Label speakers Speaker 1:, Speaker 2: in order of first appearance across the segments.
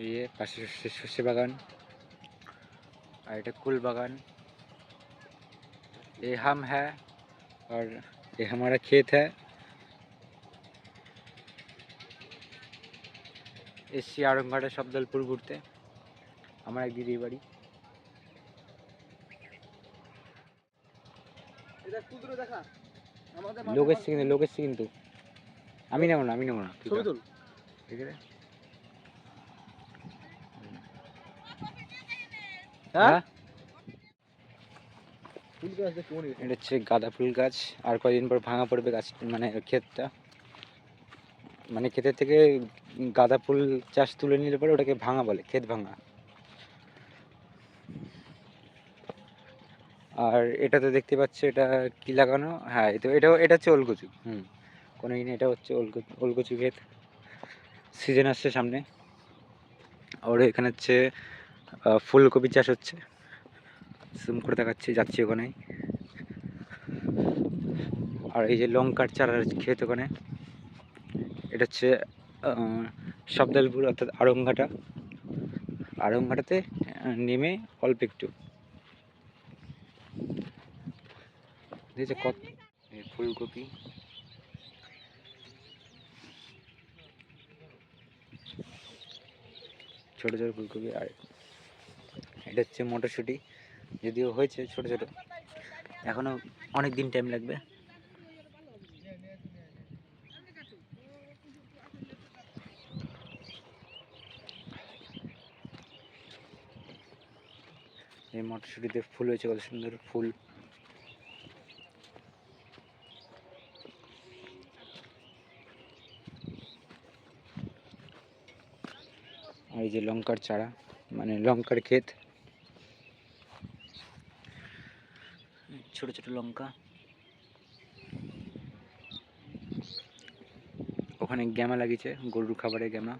Speaker 1: এই যে পাশে সর্ষে- সর্ষে বাগান আর এটা कुल बागान ये हम है और ये हमारा खेत है এসছি আরংঘাটা শব্দলপুর ঘুরতে আমার এক দিদির বাড়ি লোক এসছে কিন্তু লোক এসছে কিন্তু আমি নেবো না আমি নেবো না তুই
Speaker 2: ছবি
Speaker 1: খা।
Speaker 2: তুল
Speaker 1: ঠিক আছে
Speaker 2: হ্যাঁ?
Speaker 1: হ্যাঁ? এটা হচ্ছে গাঁদা ফুল গাছ আর কয়দিন পর ভাঙা পড়বে গাছ মানে ক্ষেতটা। মানে ক্ষেতের থেকে গাঁদা ফুল চাষ তুলে নিলে পরে ওটাকে ভাঙা বলে ক্ষেত ভাঙা। আর এটা তো দেখতে পাচ্ছ এটা কি লাগানো? হ্যাঁ এটা এটাও এটা হচ্ছে ওলকচু হুম। কোনো দিন এটা হচ্ছে ওলকচু ওলকচু ক্ষেত। সিজন আসছে সামনে। আর এখানে হচ্ছে ফুলকপি চাষ হচ্ছে। জুম করে দেখাচ্ছি যাচ্ছি ওখানে। আর এই যে লঙ্কার চারার ক্ষেত ওখানে। এটা হচ্ছে আহ, শব্দালপুর অর্থাৎ আড়ংঘাটা। আড়ংঘাটাতে নেমে অল্প একটু। দেখছে কত ফুলকপি। ছোট ছোট ফুলকপি আর এটা হচ্ছে মটরশুঁটি। যদিও হয়েছে ছোট ছোট। এখনও অনেক দিন টাইম লাগবে। এই মটরশুঁটিতে ফুল হয়েছে, কত সুন্দর ফুল। আর এই যে লঙ্কার চারা মানে লঙ্কার ক্ষেত। ছোট ছোট লঙ্কা। ওখানে গ্যামা লাগিয়েছে, গরুর খাবারে গ্যামা।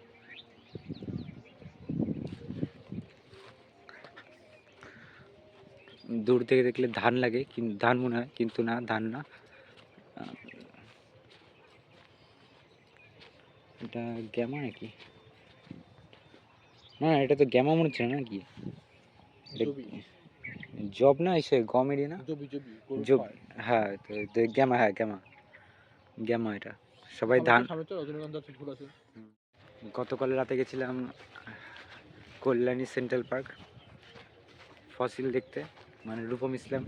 Speaker 1: দূর থেকে দেখলে ধান লাগে কিন্তু ধান মনে হয়, কিন্তু না, ধান না। এটা গ্যামা নাকি? না, এটা তো গ্যামা মনে হচ্ছে না এটা
Speaker 2: জবি।
Speaker 1: না এসে গমেরই না?
Speaker 2: জবি
Speaker 1: হ্যাঁ গ্যামা হ্যাঁ গ্যামা। গ্যামা এটা। সবাই ধান গতকাল রাতে গেছিলাম কল্যাণী সেন্ট্রাল পার্ক ফসিল দেখতে মানে রূপম ইসলাম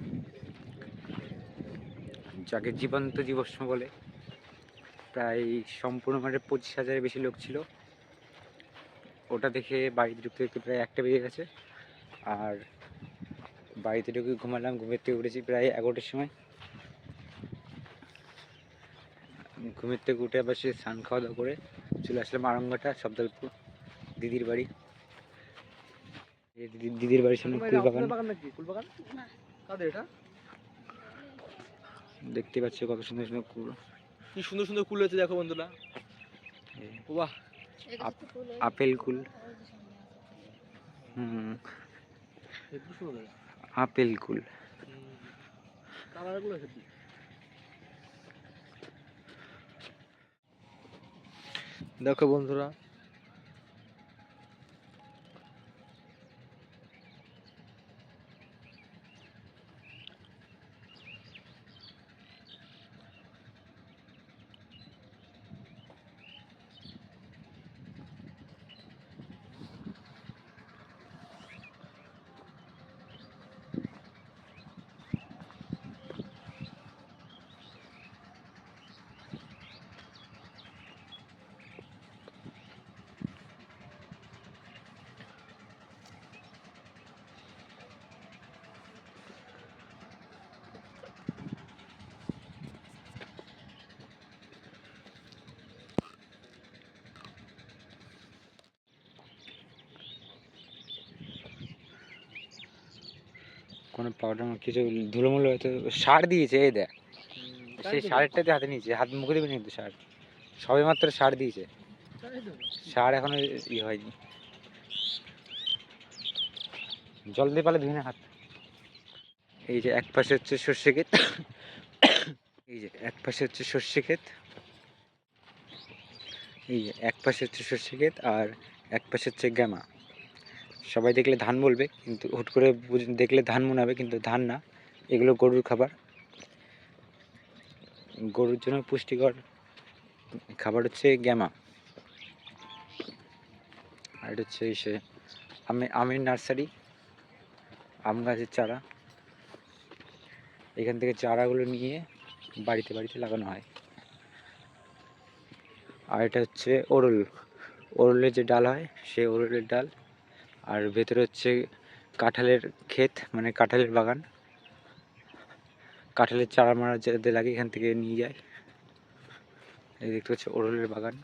Speaker 1: যাকে জীবন্ত জীবস্ম বলে। প্রায় সম্পূর্ণ মানে পঁচিশ হাজারের বেশি লোক ছিল। ওটা দেখে বাড়িতে ঢুকতে ঢুকতে প্রায় একটা বেজে গেছে। আর বাড়িতে ঢুকে ঘুমালাম ঘুমের থেকে উঠেছি প্রায় এগারোটার সময়। ঘুমের থেকে উঠে আবার সে স্নান খাওয়া দাওয়া করে চলে আসলাম আরঙ্গাটা শব্দলপুর দিদির বাড়ি। দিদির বাড়ির সামনে ফুল বাগান দেখতে পাচ্ছ কত সুন্দর সুন্দর ফুল
Speaker 2: কি সুন্দর সুন্দর ফুল হয়েছে দেখো বন্ধুরা। বাহ।
Speaker 1: আপেল কুল। হুম। আপেল কুল
Speaker 2: কালারগুলো দেখো বন্ধুরা
Speaker 1: কোনো পাউডার কিছু ধুলোমুলো হয়তো সার দিয়েছে এই দেখ। সেই সারেরটাতে হাতে নিয়েছে হাত মুখে দেবে কিন্তু সার। সবে মাত্র সার দিয়েছে। সার এখনও ই হয়নি। জল দিয়ে পালে ধুয়ে না হাত। এই যে এক পাশে হচ্ছে সর্ষে ক্ষেত। এই যে এক পাশে হচ্ছে সর্ষে ক্ষেত। এই যে এক পাশে হচ্ছে সর্ষে ক্ষেত আর এক পাশে হচ্ছে গ্যামা। সবাই দেখলে ধান বলবে, কিন্তু হুট করে দেখলে ধান মনে হবে, কিন্তু ধান না। এগুলো গরুর খাবার। গরুর জন্য পুষ্টিকর খাবার হচ্ছে গ্যামা। আর এটা হচ্ছে সে আমি আমের নার্সারি, আম গাছের চারা। এখান থেকে চারাগুলো নিয়ে বাড়িতে বাড়িতে লাগানো হয়। আর এটা হচ্ছে ওরল। ওরলের যে ডাল হয় সেই ওরলের ডাল। আর ভেতরে হচ্ছে কাঁঠালের ক্ষেত মানে কাঁঠালের বাগান। কাঁঠালের চারা মারা যাতে লাগে এখান থেকে নিয়ে যায়। এই দেখতে হচ্ছে ওরলের বাগান।